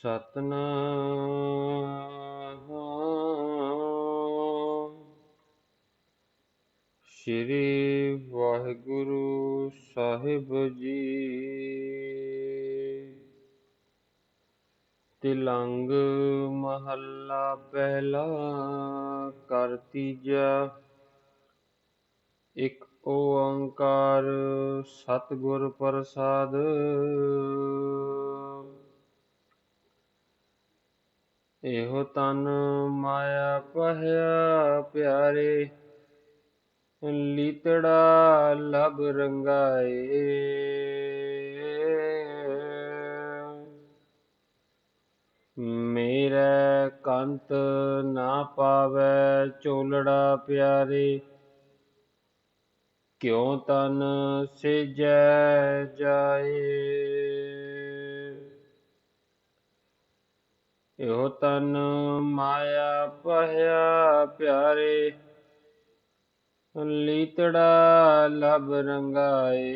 ਸਤਨਾਮ। ਸ੍ਰੀ ਵਾਹਿਗੁਰੂ ਸਾਹਿਬ ਜੀ। ਤਿਲੰਗ ਮਹੱਲਾ ਪਹਿਲਾ ਕਰਤੀ ਤੀਜਾ। ਇੱਕ ਓੰਕਾਰ ਸਤਿਗੁਰ ਪ੍ਰਸਾਦ। ਇਹੋ ਤਨ ਮਾਇਆ ਪਹਿਆ ਪਿਆਰੇ, ਲੀਤੜਾ ਲਬ ਰੰਗਾਏ। ਮੇਰੇ ਕੰਤ ਨਾ ਪਾਵੇ ਚੋਲੜਾ ਪਿਆਰੇ, ਕਿਉ ਤਨ ਸਿਜੈ ਜਾਏ? ਇਹੋ ਤਨ ਮਾਇਆ ਪਹਿਆ ਪਿਆਰੇ। ਲੀਤੜਾ ਲਬ ਰੰਗਾਏ।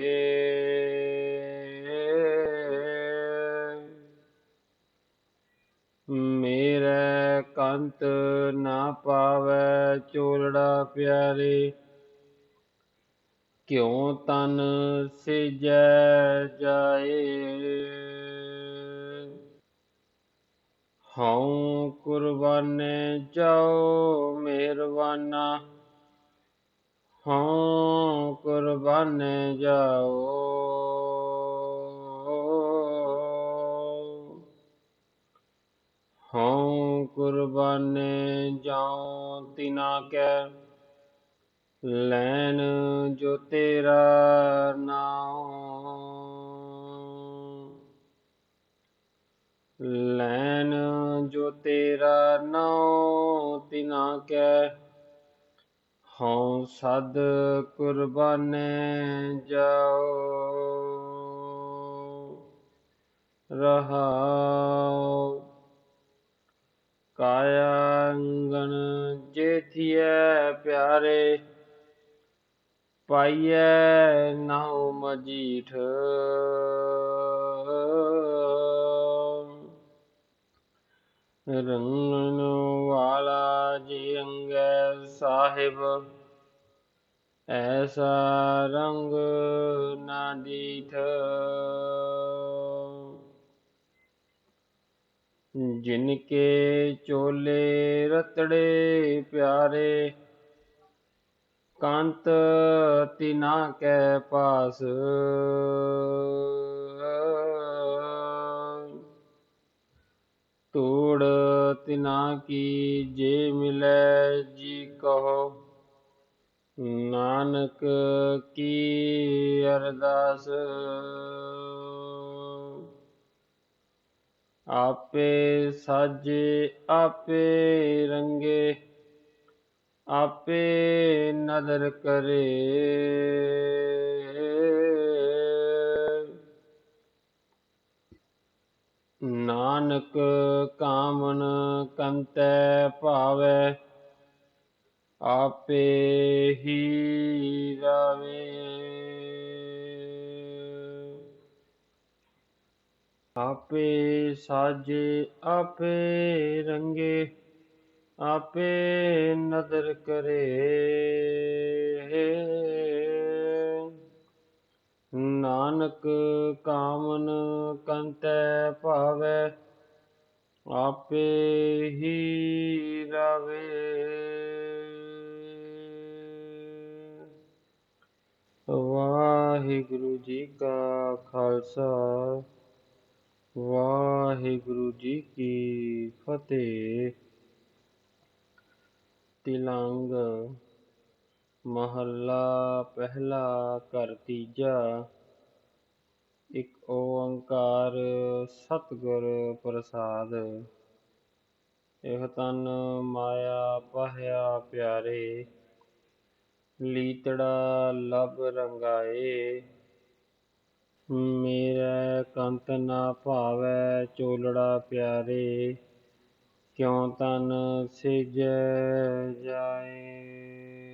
ਮੇਰੇ ਕੰਤ ਨਾ ਪਾਵੇ ਚੋਲੜਾ ਪਿਆਰੇ। ਕਿਉ ਤਨ ਸਿਜੈ ਜਾਏ? ਹਉ ਕੁਰਬਾਨੇ ਜਾਓ ਮਿਹਰਬਾਨਾ। ਹਉ ਕੁਰਬਾਨੇ ਜਾਓ। ਹਉ ਕੁਰਬਾਨੇ ਜਾਉ ਤਿਨਾ ਕੈ। ਲੈਨ ਜੋ ਤੇਰਾ ਨਾਮ ਲੈਨ ਕੈ ਹਉ ਸਦ ਕੁਰਬਾਨੇ ਜਾਓ। ਰਹਾਉ ਕਾਇਆ ਅੰਗਨ ਜੇਥੀਐ ਪਿਆਰੇ ਪਾਈਐ ਨਾਉ ਮਜੀਠ। ਰੰਗਨ ਅੰਗੈ ਸਾਹਿਬ। ਐਸਾ ਰੰਗ ਨਾ ਦੀਠ ਜਿਨ ਕੇ ਚੋਲੇ ਰਤੜੇ ਪਿਆਰੇ ਕਾਂਤ ਤਿਨਾ ਕੈ ਤਿਨਾ ਕੀ ਜੇ ਮਿਲੈ ਜੀ ਕਹੋ। ਨਾਨਕ ਕੀ ਅਰਦਾਸ। ਆਪੇ ਸਾਜੇ, ਆਪੇ ਰੰਗੇ, ਆਪੇ ਨਦਰ ਕਰੇ। ਨਾਨਕ ਕਾਮਨ ਕੰਤੈ ਭਾਵੈ ਆਪੇ ਹੀ ਰਵੇ। ਆਪੇ ਸਾਜੇ ਆਪੇ ਰੰਗੇ ਆਪੇ ਨਦਰ ਕਰੇ। ਨਾਨਕ ਕਾਮਨ ਕੰਤੈ ਭਾਵੈ, ਆਪੇ ਹੀ ਰਾਵੇ। ਵਾਹਿਗੁਰੂ ਜੀ ਕਾ ਖਾਲਸਾ, ਵਾਹਿਗੁਰੂ ਜੀ ਕੀ ਫਤਿਹ। ਤਿਲੰਗ ਮਹੱਲਾ ਪਹਿਲਾ ਕਰ ਤੀਜਾ, ਇੱਕ ਓੰਕਾਰ ਸਤਿਗੁਰ ਪ੍ਰਸਾਦ। ਇਹ ਤਨ ਮਾਇਆ ਪਹਿਆ ਪਿਆਰੇ, ਲੀਤੜਾ ਲਬ ਰੰਗਾਏ। ਮੇਰਾ ਕੰਤ ਨਾ ਭਾਵੈ ਚੋਲੜਾ ਪਿਆਰੇ, ਕਿਉ ਤਨ ਸਿਜ ਜਾਏ?